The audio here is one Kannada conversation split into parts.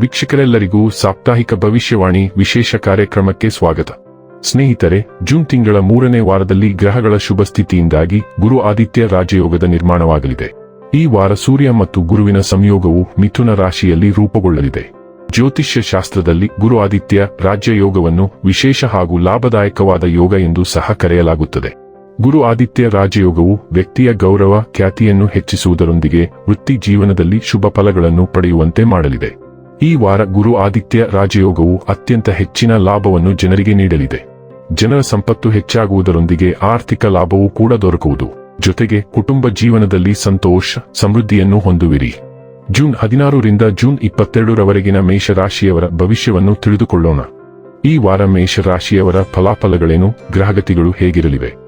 ವೀಕ್ಷಕರೆಲ್ಲರಿಗೂ ಸಾಪ್ತಾಹಿಕ ಭವಿಷ್ಯವಾಣಿ ವಿಶೇಷ ಕಾರ್ಯಕ್ರಮಕ್ಕೆ ಸ್ವಾಗತ. ಸ್ನೇಹಿತರೆ, ಜೂನ್ ತಿಂಗಳ ಮೂರನೇ ವಾರದಲ್ಲಿ ಗ್ರಹಗಳ ಶುಭ ಸ್ಥಿತಿಯಿಂದಾಗಿ ಗುರು ಆದಿತ್ಯ ರಾಜಯೋಗದ ನಿರ್ಮಾಣವಾಗಲಿದೆ. ಈ ವಾರ ಸೂರ್ಯ ಮತ್ತು ಗುರುವಿನ ಸಂಯೋಗವು ಮಿಥುನ ರಾಶಿಯಲ್ಲಿ ರೂಪುಗೊಳ್ಳಲಿದೆ. ಜ್ಯೋತಿಷ್ಯ ಶಾಸ್ತ್ರದಲ್ಲಿ ಗುರು ಆದಿತ್ಯ ರಾಜ್ಯಯೋಗವನ್ನು ವಿಶೇಷ ಹಾಗೂ ಲಾಭದಾಯಕವಾದ ಯೋಗ ಎಂದು ಸಹ ಕರೆಯಲಾಗುತ್ತದೆ. ಗುರು ಆದಿತ್ಯ ರಾಜಯೋಗವು ವ್ಯಕ್ತಿಯ ಗೌರವ, ಖ್ಯಾತಿಯನ್ನು ಹೆಚ್ಚಿಸುವುದರೊಂದಿಗೆ ವೃತ್ತಿ ಜೀವನದಲ್ಲಿ ಶುಭ ಫಲಗಳನ್ನು ಪಡೆಯುವಂತೆ ಮಾಡಲಿದೆ. ಈ ವಾರ ಗುರು ಆದಿತ್ಯ ರಾಜಯೋಗವು ಅತ್ಯಂತ ಹೆಚ್ಚಿನ ಲಾಭವನ್ನು ಜನರಿಗೆ ನೀಡಲಿದೆ. ಜನರ ಸಂಪತ್ತು ಹೆಚ್ಚಾಗುವುದರೊಂದಿಗೆ ಆರ್ಥಿಕ ಲಾಭವೂ ಕೂಡ ದೊರಕುವುದು. ಜೊತೆಗೆ ಕುಟುಂಬ ಜೀವನದಲ್ಲಿ ಸಂತೋಷ, ಸಮೃದ್ಧಿಯನ್ನು ಹೊಂದುವಿರಿ. ಜೂನ್ ಹದಿನಾರರಿಂದ ಜೂನ್ ಇಪ್ಪತ್ತೆರಡರವರೆಗಿನ ಮೇಷರಾಶಿಯವರ ಭವಿಷ್ಯವನ್ನು ತಿಳಿದುಕೊಳ್ಳೋಣ. ಈ ವಾರ ಮೇಷರಾಶಿಯವರ ಫಲಾಫಲಗಳೇನು, ಗ್ರಹಗತಿಗಳು ಹೇಗಿರಲಿವೆ?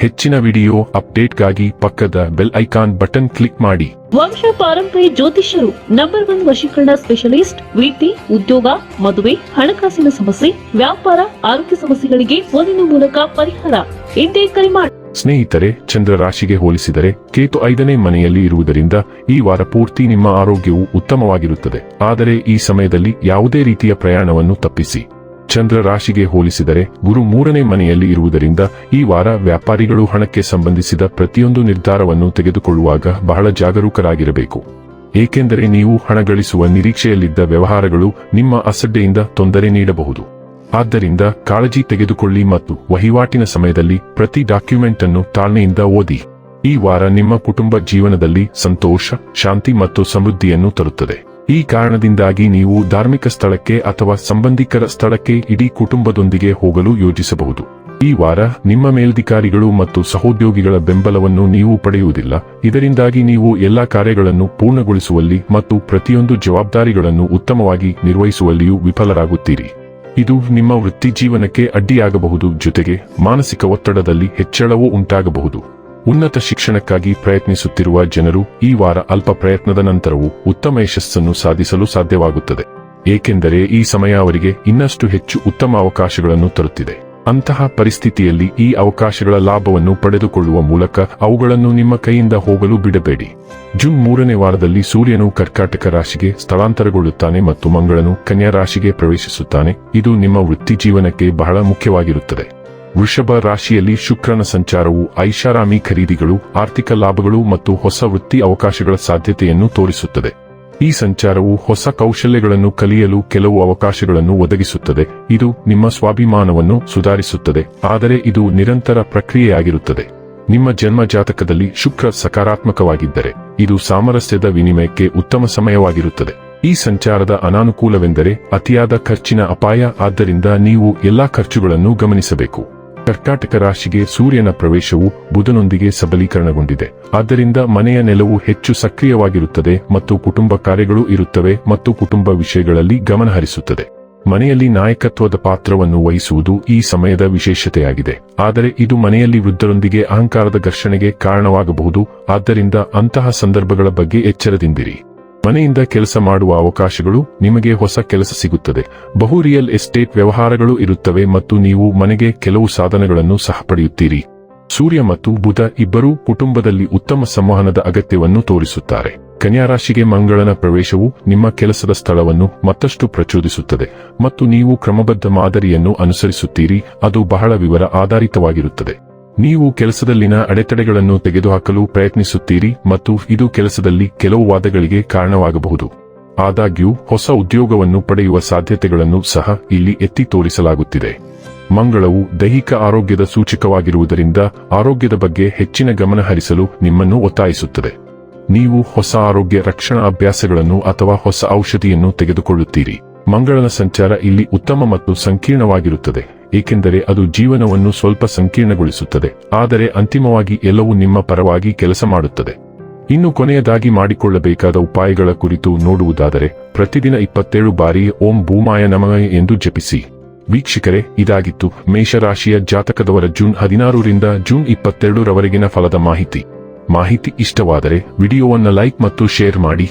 ಹೆಚ್ಚಿನ ವಿಡಿಯೋ ಅಪ್ಡೇಟ್ಗಾಗಿ ಪಕ್ಕದ ಬೆಲ್ ಐಕಾನ್ ಬಟನ್ ಕ್ಲಿಕ್ ಮಾಡಿ. ವಂಶ ಪಾರಂಪರ್ಯ ಜ್ಯೋತಿಷ್ಯರು ನಂಬರ್ ಒನ್ ವಶೀಕರಣ ಸ್ಪೆಷಲಿಸ್ಟ್ ವೃತ್ತಿ ಉದ್ಯೋಗ ಮದುವೆ ಹಣಕಾಸಿನ ಸಮಸ್ಯೆ ವ್ಯಾಪಾರ ಆರೋಗ್ಯ ಸಮಸ್ಯೆಗಳಿಗೆ ಫೋನಿನ ಮೂಲಕ ಪರಿಹಾರ. ಎಂದೇ ಕರೆ ಮಾಡಿ ಸ್ನೇಹಿತರೆ ಚಂದ್ರ ರಾಶಿಗೆ ಹೋಲಿಸಿದರೆ ಕೇತು ಐದನೇ ಮನೆಯಲ್ಲಿ ಇರುವುದರಿಂದ ಈ ವಾರ ಪೂರ್ತಿ ನಿಮ್ಮ ಆರೋಗ್ಯವು ಉತ್ತಮವಾಗಿರುತ್ತದೆ. ಆದರೆ ಈ ಸಮಯದಲ್ಲಿ ಯಾವುದೇ ರೀತಿಯ ಪ್ರಯಾಣವನ್ನು ತಪ್ಪಿಸಿ. ಚಂದ್ರ ರಾಶಿಗೆ ಹೋಲಿಸಿದರೆ ಗುರು ಮೂರನೇ ಮನೆಯಲ್ಲಿ ಇರುವುದರಿಂದ ಈ ವಾರ ವ್ಯಾಪಾರಿಗಳು ಹಣಕ್ಕೆ ಸಂಬಂಧಿಸಿದ ಪ್ರತಿಯೊಂದು ನಿರ್ಧಾರವನ್ನು ತೆಗೆದುಕೊಳ್ಳುವಾಗ ಬಹಳ ಜಾಗರೂಕರಾಗಿರಬೇಕು. ಏಕೆಂದರೆ ನೀವು ಹಣ ಗಳಿಸುವ ನಿರೀಕ್ಷೆಯಲ್ಲಿದ್ದ ವ್ಯವಹಾರಗಳು ನಿಮ್ಮ ಅಸಡ್ಡೆಯಿಂದ ತೊಂದರೆ ನೀಡಬಹುದು. ಆದ್ದರಿಂದ ಕಾಳಜಿ ತೆಗೆದುಕೊಳ್ಳಿ ಮತ್ತು ವಹಿವಾಟಿನ ಸಮಯದಲ್ಲಿ ಪ್ರತಿ ಡಾಕ್ಯುಮೆಂಟ್ ಅನ್ನು ತಾಳ್ಮೆಯಿಂದ ಓದಿ. ಈ ವಾರ ನಿಮ್ಮ ಕುಟುಂಬ ಜೀವನದಲ್ಲಿ ಸಂತೋಷ, ಶಾಂತಿ ಮತ್ತು ಸಮೃದ್ಧಿಯನ್ನು ತರುತ್ತದೆ. ಈ ಕಾರಣದಿಂದಾಗಿ ನೀವು ಧಾರ್ಮಿಕ ಸ್ಥಳಕ್ಕೆ ಅಥವಾ ಸಂಬಂಧಿಕರ ಸ್ಥಳಕ್ಕೆ ಇಡೀ ಕುಟುಂಬದೊಂದಿಗೆ ಹೋಗಲು ಯೋಜಿಸಬಹುದು. ಈ ವಾರ ನಿಮ್ಮ ಮೇಲಧಿಕಾರಿಗಳು ಮತ್ತು ಸಹೋದ್ಯೋಗಿಗಳ ಬೆಂಬಲವನ್ನು ನೀವು ಪಡೆಯುವುದಿಲ್ಲ. ಇದರಿಂದಾಗಿ ನೀವು ಎಲ್ಲಾ ಕಾರ್ಯಗಳನ್ನು ಪೂರ್ಣಗೊಳಿಸುವಲ್ಲಿ ಮತ್ತು ಪ್ರತಿಯೊಂದು ಜವಾಬ್ದಾರಿಗಳನ್ನು ಉತ್ತಮವಾಗಿ ನಿರ್ವಹಿಸುವಲ್ಲಿಯೂ ವಿಫಲರಾಗುತ್ತೀರಿ. ಇದು ನಿಮ್ಮ ವೃತ್ತಿ ಜೀವನಕ್ಕೆ ಅಡ್ಡಿಯಾಗಬಹುದು. ಜೊತೆಗೆ ಮಾನಸಿಕ ಒತ್ತಡದಲ್ಲಿ ಹೆಚ್ಚಳವೂ ಉಂಟಾಗಬಹುದು. ಉನ್ನತ ಶಿಕ್ಷಣಕ್ಕಾಗಿ ಪ್ರಯತ್ನಿಸುತ್ತಿರುವ ಜನರು ಈ ವಾರ ಅಲ್ಪ ಪ್ರಯತ್ನದ ನಂತರವೂ ಉತ್ತಮ ಯಶಸ್ಸನ್ನು ಸಾಧಿಸಲು ಸಾಧ್ಯವಾಗುತ್ತದೆ. ಏಕೆಂದರೆ ಈ ಸಮಯ ಅವರಿಗೆ ಇನ್ನಷ್ಟು ಹೆಚ್ಚು ಉತ್ತಮ ಅವಕಾಶಗಳನ್ನು ತರುತ್ತಿದೆ. ಅಂತಹ ಪರಿಸ್ಥಿತಿಯಲ್ಲಿ ಈ ಅವಕಾಶಗಳ ಲಾಭವನ್ನು ಪಡೆದುಕೊಳ್ಳುವ ಮೂಲಕ ಅವುಗಳನ್ನು ನಿಮ್ಮ ಕೈಯಿಂದ ಹೋಗಲು ಬಿಡಬೇಡಿ. ಜೂನ್ ಮೂರನೇ ವಾರದಲ್ಲಿ ಸೂರ್ಯನು ಕರ್ಕಾಟಕ ರಾಶಿಗೆ ಸ್ಥಳಾಂತರಗೊಳ್ಳುತ್ತಾನೆ ಮತ್ತು ಮಂಗಳನು ಕನ್ಯಾ ರಾಶಿಗೆ ಪ್ರವೇಶಿಸುತ್ತಾನೆ. ಇದು ನಿಮ್ಮ ವೃತ್ತಿ ಜೀವನಕ್ಕೆ ಬಹಳ ಮುಖ್ಯವಾಗಿರುತ್ತದೆ. ವೃಷಭ ರಾಶಿಯಲ್ಲಿ ಶುಕ್ರನ ಸಂಚಾರವು ಐಷಾರಾಮಿ ಖರೀದಿಗಳು, ಆರ್ಥಿಕ ಲಾಭಗಳು ಮತ್ತು ಹೊಸ ವೃತ್ತಿ ಅವಕಾಶಗಳ ಸಾಧ್ಯತೆಯನ್ನು ತೋರಿಸುತ್ತದೆ. ಈ ಸಂಚಾರವು ಹೊಸ ಕೌಶಲ್ಯಗಳನ್ನು ಕಲಿಯಲು ಕೆಲವು ಅವಕಾಶಗಳನ್ನು ಒದಗಿಸುತ್ತದೆ. ಇದು ನಿಮ್ಮ ಸ್ವಾಭಿಮಾನವನ್ನು ಸುಧಾರಿಸುತ್ತದೆ. ಆದರೆ ಇದು ನಿರಂತರ ಪ್ರಕ್ರಿಯೆಯಾಗಿರುತ್ತದೆ. ನಿಮ್ಮ ಜನ್ಮ ಜಾತಕದಲ್ಲಿ ಶುಕ್ರ ಸಕಾರಾತ್ಮಕವಾಗಿದ್ದರೆ, ಇದು ಸಾಮರಸ್ಯದ ವಿನಿಮಯಕ್ಕೆ ಉತ್ತಮ ಸಮಯವಾಗಿರುತ್ತದೆ. ಈ ಸಂಚಾರದ ಅನಾನುಕೂಲವೆಂದರೆ ಅತಿಯಾದ ಖರ್ಚಿನ ಅಪಾಯ. ಆದ್ದರಿಂದ ನೀವು ಎಲ್ಲಾ ಖರ್ಚುಗಳನ್ನು ಗಮನಿಸಬೇಕು. ಕರ್ಕಾಟಕ ರಾಶಿಗೆ ಸೂರ್ಯನ ಪ್ರವೇಶವು ಬುಧನೊಂದಿಗೆ ಸಬಲೀಕರಣಗೊಂಡಿದೆ. ಆದ್ದರಿಂದ ಮನೆಯ ನೆಲವು ಹೆಚ್ಚು ಸಕ್ರಿಯವಾಗಿರುತ್ತದೆ ಮತ್ತು ಕುಟುಂಬ ಕಾರ್ಯಗಳು ಇರುತ್ತವೆ ಮತ್ತು ಕುಟುಂಬ ವಿಷಯಗಳಲ್ಲಿ ಗಮನಹರಿಸುತ್ತದೆ ಮನೆಯಲ್ಲಿ ನಾಯಕತ್ವದ ಪಾತ್ರವನ್ನು ವಹಿಸುವುದು ಈ ಸಮಯದ ವಿಶೇಷತೆಯಾಗಿದೆ. ಆದರೆ ಇದು ಮನೆಯಲ್ಲಿ ವೃದ್ಧರೊಂದಿಗೆ ಅಹಂಕಾರದ ಘರ್ಷಣೆಗೆ ಕಾರಣವಾಗಬಹುದು. ಆದ್ದರಿಂದ ಅಂತಹ ಸಂದರ್ಭಗಳ ಬಗ್ಗೆ ಎಚ್ಚರದಿಂದಿರಿ. ಮನೆಯಿಂದ ಕೆಲಸ ಮಾಡುವ ಅವಕಾಶಗಳು ನಿಮಗೆ ಹೊಸ ಕೆಲಸ ಸಿಗುತ್ತದೆ. ಬಹು ರಿಯಲ್ ಎಸ್ಟೇಟ್ ವ್ಯವಹಾರಗಳು ಇರುತ್ತವೆ ಮತ್ತು ನೀವು ಮನೆಗೆ ಕೆಲವು ಸಾಧನಗಳನ್ನು ಸಹ ಪಡೆಯುತ್ತೀರಿ. ಸೂರ್ಯ ಮತ್ತು ಬುಧ ಇಬ್ಬರೂ ಕುಟುಂಬದಲ್ಲಿ ಉತ್ತಮ ಸಂವಹನದ ಅಗತ್ಯವನ್ನು ತೋರಿಸುತ್ತಾರೆ. ಕನ್ಯಾ ರಾಶಿಗೆ ಮಂಗಳನ ಪ್ರವೇಶವು ನಿಮ್ಮ ಕೆಲಸದ ಸ್ಥಳವನ್ನು ಮತ್ತಷ್ಟು ಪ್ರಚೋದಿಸುತ್ತದೆ ಮತ್ತು ನೀವು ಕ್ರಮಬದ್ಧ ಮಾದರಿಯನ್ನು ಅನುಸರಿಸುತ್ತೀರಿ. ಅದು ಬಹಳ ವಿವರ ಆಧಾರಿತವಾಗಿರುತ್ತದೆ. ನೀವು ಕೆಲಸದಲ್ಲಿನ ಅಡೆತಡೆಗಳನ್ನು ತೆಗೆದುಹಾಕಲು ಪ್ರಯತ್ನಿಸುತ್ತೀರಿ ಮತ್ತು ಇದು ಕೆಲಸದಲ್ಲಿ ಕೆಲವು ವಾದಗಳಿಗೆ ಕಾರಣವಾಗಬಹುದು. ಆದಾಗ್ಯೂ, ಹೊಸ ಉದ್ಯೋಗವನ್ನು ಪಡೆಯುವ ಸಾಧ್ಯತೆಗಳನ್ನು ಸಹ ಇಲ್ಲಿ ಎತ್ತಿ ತೋರಿಸಲಾಗುತ್ತಿದೆ. ಮಂಗಳವು ದೈಹಿಕ ಆರೋಗ್ಯದ ಸೂಚಕವಾಗಿರುವುದರಿಂದ ಆರೋಗ್ಯದ ಬಗ್ಗೆ ಹೆಚ್ಚಿನ ಗಮನ ಹರಿಸಲು ನಿಮ್ಮನ್ನು ಒತ್ತಾಯಿಸುತ್ತದೆ. ನೀವು ಹೊಸ ಆರೋಗ್ಯ ರಕ್ಷಣಾ ಅಭ್ಯಾಸಗಳನ್ನು ಅಥವಾ ಹೊಸ ಔಷಧಿಯನ್ನು ತೆಗೆದುಕೊಳ್ಳುತ್ತೀರಿ. ಮಂಗಳನ ಸಂಚಾರ ಇಲ್ಲಿ ಉತ್ತಮ ಮತ್ತು ಸಂಕೀರ್ಣವಾಗಿರುತ್ತದೆ. ಏಕೆಂದರೆ ಅದು ಜೀವನವನ್ನು ಸ್ವಲ್ಪ ಸಂಕೀರ್ಣಗೊಳಿಸುತ್ತದೆ, ಆದರೆ ಅಂತಿಮವಾಗಿ ಎಲ್ಲವೂ ನಿಮ್ಮ ಪರವಾಗಿ ಕೆಲಸ ಮಾಡುತ್ತದೆ. ಇನ್ನು ಕೊನೆಯದಾಗಿ ಮಾಡಿಕೊಳ್ಳಬೇಕಾದ ಉಪಾಯಗಳ ಕುರಿತು ನೋಡುವುದಾದರೆ, ಪ್ರತಿದಿನ ಇಪ್ಪತ್ತೇಳು ಬಾರಿ ಓಂ ಭೂಮಾಯ ನಮಃ ಎಂದು ಜಪಿಸಿ. ವೀಕ್ಷಕರೇ, ಇದಾಗಿತ್ತು ಮೇಷರಾಶಿಯ ಜಾತಕದವರ ಜೂನ್ ಹದಿನಾರರಿಂದ ಜೂನ್ ಇಪ್ಪತ್ತೆರಡರವರೆಗಿನ ಫಲದ ಮಾಹಿತಿ. ಮಾಹಿತಿ ಇಷ್ಟವಾದರೆ ವಿಡಿಯೋವನ್ನು ಲೈಕ್ ಮತ್ತು ಶೇರ್ ಮಾಡಿ.